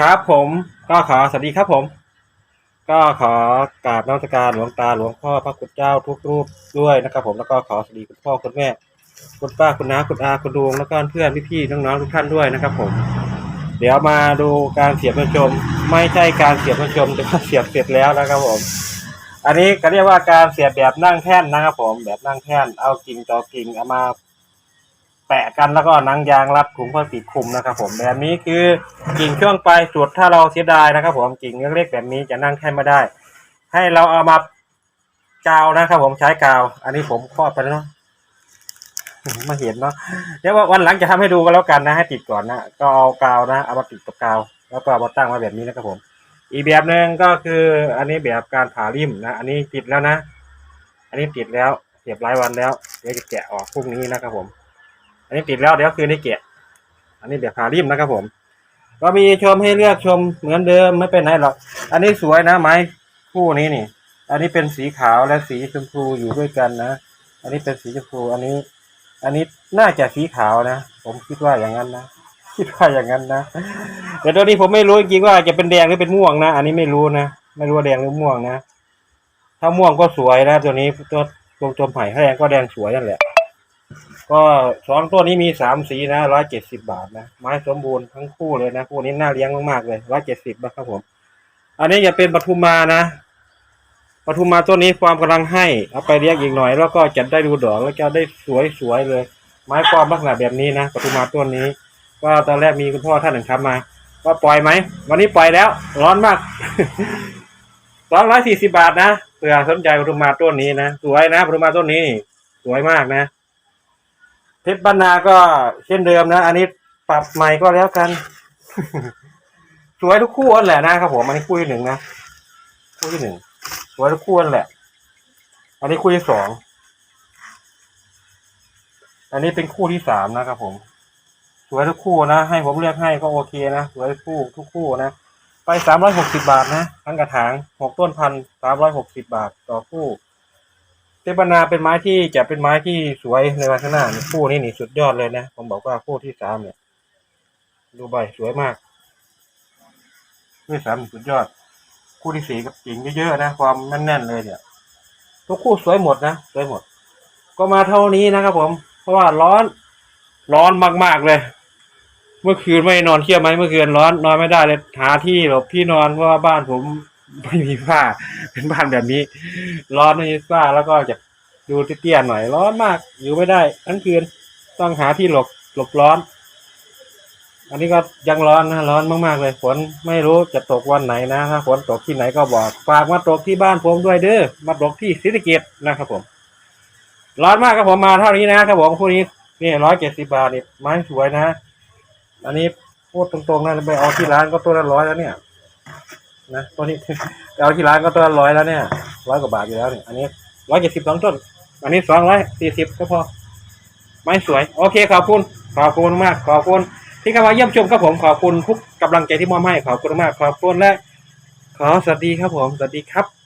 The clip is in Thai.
ครับผมก็ขอสวัสดีครับผม ก็ขอกราบนมัสการหลวงตาหลวงพ่อพระคุณเจ้าทุกรูปด้วยนะครับ ผมแล้วก็ขอสวัสดีคุณพ่อคุณแม่ คุณป้าคุณน้าคุณอาคุณลุงแล้วก็เพื่อนพี่ๆน้องๆทุกท่านด้วยนะครับ ผม เดี๋ยวมาดูการเสียบมชม ไม่ใช่การเสียบมชมแต่ว่าเสียบเสร็จแล้วนะครับผม อันนี้ก็เรียกว่าการเสียบแบบนั่งแท่นนะครับ ผม แบบนั่งแท่นเอากิ่งต่อกิ่งเอามา แปะกันแล้วก็หนังยางรัดถุงพลาสติกคลุมนะครับผมแบบนี้คือกิ่งช่วงปลายสุดถ้าเราเสียดายนะครับ ผมกิ่งเล็กๆแบบนี้จะนั่งแค่ไม่ได้ ให้เราเอามากาวนะครับ ผมใช้กาว อันนี้ผมครอบไปแล้วเนาะมาเห็นเนาะเดี๋ยวว่าวันหลังจะทำให้ดูกันแล้วกันนะ ให้ติดก่อนนะก็เอากาวนะเอามาติดกับกาว แล้วก็เอามาตั้งไว้แบบนี้นะครับผม อีกแบบหนึ่งก็คือ อันนี้แบบการผ่าริมนะอันนี้ติดแล้วนะ อันนี้ติดแล้วเสียบหลายวันแล้ว เดี๋ยวจะแกะออกพรุ่งนี้นะครับผม อันนี้ติดแล้วเดี๋ยวคืนนี้เกะอันนี้แบบพาริมนะครับผม ก็มีชมให้เลือกชมเหมือนเดิมไม่เป็นไรหรอก อันนี้สวยนะไม้คู่นี้นี่ อันนี้เป็นสีขาวและสีชมพูอยู่ด้วยกันนะ อันนี้เป็นสีชมพูอันนี้ อันนี้น่าจะสีขาวนะ ผมคิดว่าอย่างนั้นนะคิดว่าอย่างนั้นนะแต่ตัวนี้ผมไม่รู้จริงๆว่าจะเป็นแดงหรือเป็นม่วงนะ อันนี้ไม่รู้นะไม่รู้ว่าแดงหรือม่วงนะ ถ้าม่วงก็สวยนะ ตัวนี้ตัวตัวตัวไผ่ถ้าแดงก็แดงสวยนั่นแหละ ก็สองตัวนี้มีสามสีนะร้อยเจ็ดสิบาทนะไม้สมบูรณ์ทั้งคู่เลยนะคู่นี้น่าเลี้ยงมากๆเลยร้อยเจ็ดสิบนะครับผม อันนี้จะเป็นปทุมมานะปทุมมาต้นนี้ความกำลังให้เอาไปเลี้ยงอีกหน่อย แล้วก็จะได้ดูดอกแล้วจะได้สวยๆเลย ไม้ความลักษณะแบบนี้นะปทุมมาต้นนี้ก็ตอนแรกมีคุณพ่อท่านหนึ่งครับมา ว่าปล่อยไหมวันนี้ปล่อยแล้ว ร้อนมากสองร้อยสี่สิบาทนะเผื่อสนใจปทุมมาต้นนี้นะสวยนะปทุมมาต้นนี้ สวยมากนะ เพชรบรรณาก็เช่นเดิมนะ อันนี้ปรับใหม่ก็แล้วกัน สวยทุกคู่นั่นแหละนะครับผมอันนี้คู่ที่หนึ่งนะคู่ที่หนึ่งสวยทุกคู่นั่นแหละ อันนี้คู่ที่สองอันนี้เป็นคู่ที่สามนะครับผม สวยทุกคู่นะให้ผมเลือกให้ก็โอเคนะสวยทุกคู่ทุกคู่นะไปสามร้อยหกสิบาทนะทั้งกระถางหกต้นพันสามร้อยหกสิบาทต่อคู่ เทปนาเป็นไม้ที่จะเป็นไม้ที่สวยในวันข้างหน้านี่คู่นี้นี่สุดยอดเลยนะผมบอกว่าคู่ที่สามเนี่ย ดูใบสวยมากคู่ที่สามนี่สุดยอด คู่ที่สี่กับกิ่งเยอะๆนะความแน่นๆเลยเนี่ยทุกคู่สวยหมดนะสวยหมด ก็มาเท่านี้นะครับผม เพราะว่าร้อน ร้อนมากๆเลย เมื่อคืนไม่นอนเที่ยวไหมเมื่อคืนร้อนนอนไม่ได้เลยหาที่หลบที่นอนเพราะว่าบ้านผม ไม่มีผ้า เป็นบ้านแบบนี้ ร้อนไม่มีผ้าแล้วก็จะดูเตี้ยๆหน่อยร้อนมากอยู่ไม่ได้ ทั้งคืนต้องหาที่หลบหลบร้อน อันนี้ก็ยังร้อนนะร้อนมากๆเลยฝนไม่รู้จะตกวันไหนนะถ้าฝนตกที่ไหนก็บอกฝากมาตกที่บ้านผมด้วยเด้อมาตกที่ศรีสะเกษนะครับผม ร้อนมากครับผมมาเท่านี้นะครับผมคู่นี้นี่ร้อยเจ็ดสิบาทนี่ไม้สวยนะ อันนี้พูดตรงๆนะไปเอาที่ร้านก็ตัวละร้อยแล้วเนี่ย นะตัวนี้เอาที่ร้านก็ตัวร้อยแล้วเนี่ยร้อยกว่าบาทอยู่แล้วเนี่ยอันนี้ร้อยเจ็ดสิบสองต้น อันนี้สองร้อยสี่สิบก็พอ ไม้สวย โอเคขอบคุณ ขอบคุณมาก ขอบคุณ ที่เข้ามาเยี่ยมชมครับผมขอบคุณทุกกำลังใจที่มอบให้ขอบคุณมาก ขอบคุณและ ขอสวัสดีครับผม สวัสดีครับ